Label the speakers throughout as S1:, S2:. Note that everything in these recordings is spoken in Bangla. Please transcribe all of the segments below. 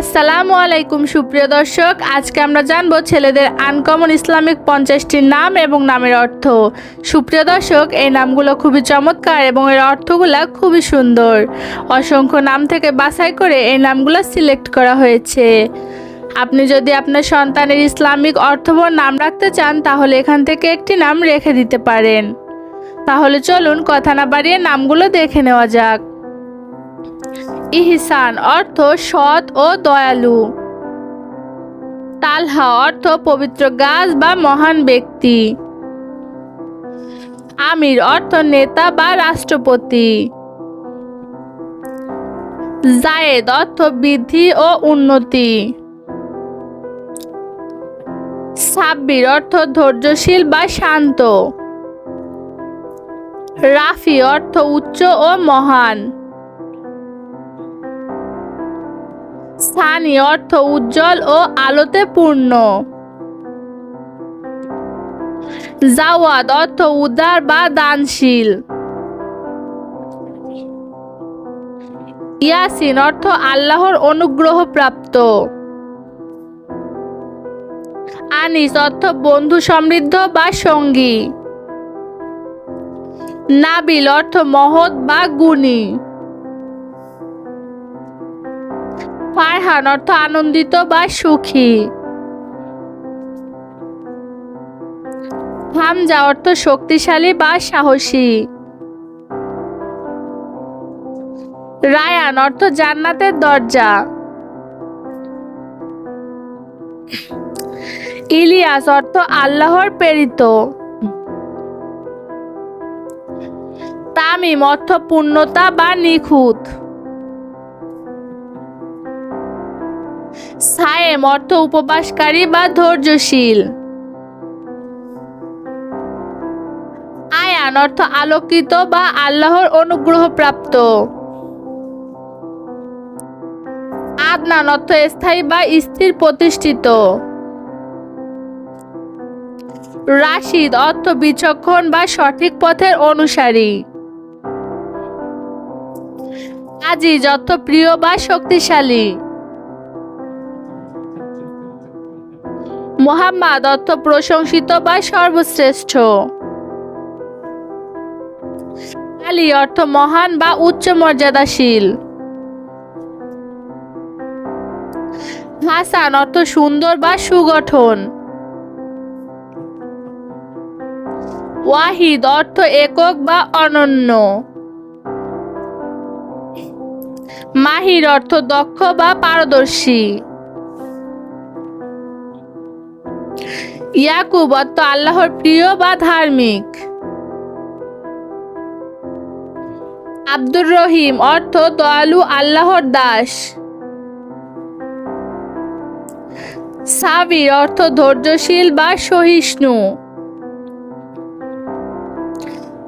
S1: আসসালামু আলাইকুম, সুপ্রিয় দর্শক। আজকে আমরা জানব ছেলেদের আনকমন ইসলামিক পঞ্চাশটির নাম এবং নামের অর্থ। সুপ্রিয় দর্শক, এই নামগুলো খুবই চমৎকার এবং এর অর্থগুলো খুবই সুন্দর। অসংখ্য নাম থেকে বাছাই করে এই নামগুলো সিলেক্ট করা হয়েছে। আপনি যদি আপনার সন্তানের ইসলামিক অর্থবহ নাম রাখতে চান, তাহলে এখান থেকে একটি নাম রেখে দিতে পারেন। তাহলে চলুন, কথা না বাড়িয়ে নামগুলো দেখে নেওয়া যাক। ইহসান অর্থ সৎ ও দয়ালু। তালহা অর্থ পবিত্র গাছ বা মহান ব্যক্তি। আমির অর্থ নেতা বা রাষ্ট্রপতি। জায়েদ অর্থ বৃদ্ধি ও উন্নতি। সাব্বির অর্থ ধৈর্যশীল বা শান্ত। রাফি অর্থ উচ্চ ও মহান। সানি অর্থ উজ্জ্বল ও আলোতে পূর্ণ। জাওয়াদ অর্থ উদার বা দানশীল। ইয়াসিন অর্থ আল্লাহর অনুগ্রহ প্রাপ্ত আনিস অর্থ বন্ধু সমৃদ্ধ বা সঙ্গী। নাবিল অর্থ মহৎ বা গুণী। ফারহান অর্থ আনন্দিত বা সুখী। হামজা অর্থ শক্তিশালী বা সাহসী। রায়ান অর্থ জান্নাতের দরজা। ইলিয়াস অর্থ আল্লাহর প্রেরিত। তামিম অর্থ পূর্ণতা বা নিখুঁত। সায়েম অর্থ উপবাসকারী বা ধৈর্যশীল। আয়ান অর্থ আলোকিত বা আল্লাহর অনুগ্রহ প্রাপ্ত আদনান অর্থ স্থায়ী বা স্থির প্রতিষ্ঠিত। রাশিদ অর্থ বিচক্ষণ বা সঠিক পথের অনুসারী। আজিজ অর্থ প্রিয় বা শক্তিশালী। মোহাম্মদ অর্থ প্রশংসিত বা সর্বশ্রেষ্ঠ। আলী অর্থ মহান বা উচ্চ মর্যাদাশীল। হাসান অর্থ সুন্দর বা সুগঠন। ওয়াহিদ অর্থ একক বা অনন্য। মাহির অর্থ দক্ষ বা পারদর্শী। ইয়াকুব অর্থ আল্লাহর প্রিয় বা ধার্মিক। আব্দুর রহিম অর্থ দয়ালু আল্লাহর দাস। সাবির অর্থ ধৈর্যশীল বা সহিষ্ণু।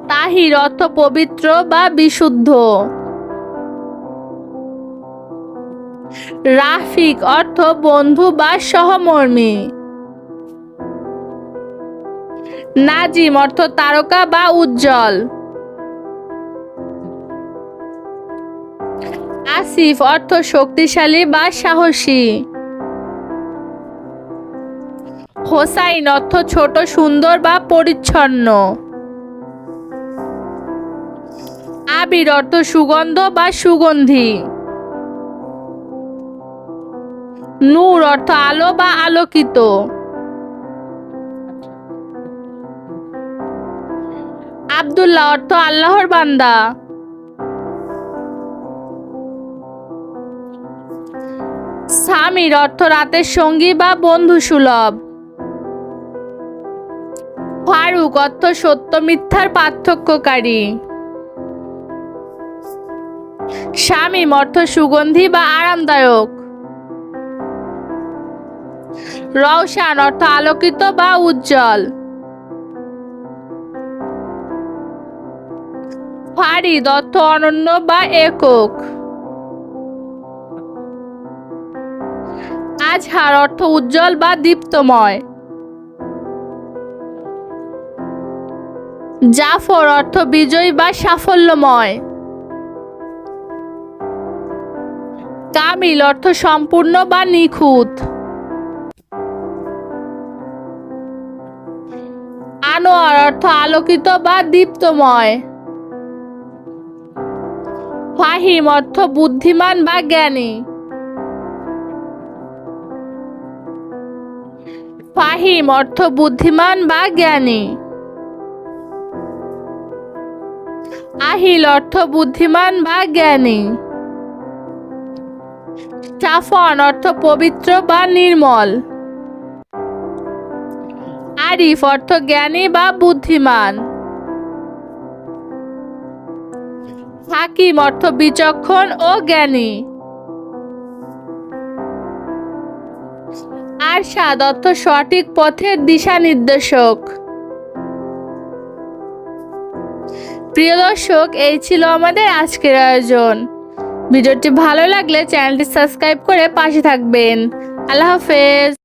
S1: তাহির অর্থ পবিত্র বা বিশুদ্ধ। রাফিক অর্থ বন্ধু বা সহমর্মী। নাজিম অর্থ তারকা বা উজ্জ্বল। আসিফ অর্থ শক্তিশালী বা সাহসী। হোসাইন অর্থ ছোট, সুন্দর বা পরিচ্ছন্ন। আবির অর্থ সুগন্ধ বা সুগন্ধি। নূর অর্থ আলো বা আলোকিত। আব্দুল্লাহ অর্থ আল্লাহর বান্দা। সামির অর্থ রাতের সঙ্গী বা বন্ধু সুলভ। ফারুক অর্থ সত্য মিথ্যার পার্থক্যকারী। শামীম অর্থ সুগন্ধি বা আরামদায়ক। রওশান অর্থ আলোকিত বা উজ্জ্বল। ফারিদ অর্থ অনন্য বা একক। আজহার অর্থ উজ্জ্বল বা দীপ্তময়। জাফর অর্থ বিজয়ী বা সাফল্যময়। কামিল অর্থ সম্পূর্ণ বা নিখুঁত। আনোয়ার অর্থ আলোকিত বা দীপ্তময়। ফাহিম অর্থ বুদ্ধিমান বা জ্ঞানী। ফাহিম অর্থ বুদ্ধিমান বা জ্ঞানী। আহিল অর্থ বুদ্ধিমান বা জ্ঞানী। সাফন অর্থ পবিত্র বা নির্মল। আরিফ অর্থ জ্ঞানী বা বুদ্ধিমান। হাকিম অর্থ বিচক্ষণ ও জ্ঞানী। আর সাদ অর্থ সঠিক পথের দিশা নির্দেশক প্রিয় দর্শক, এই ছিল আমাদের আজকের আয়োজন। ভিডিওটি ভালো লাগলে চ্যানেলটি সাবস্ক্রাইব করে পাশে থাকবেন। আল্লাহ হাফেজ।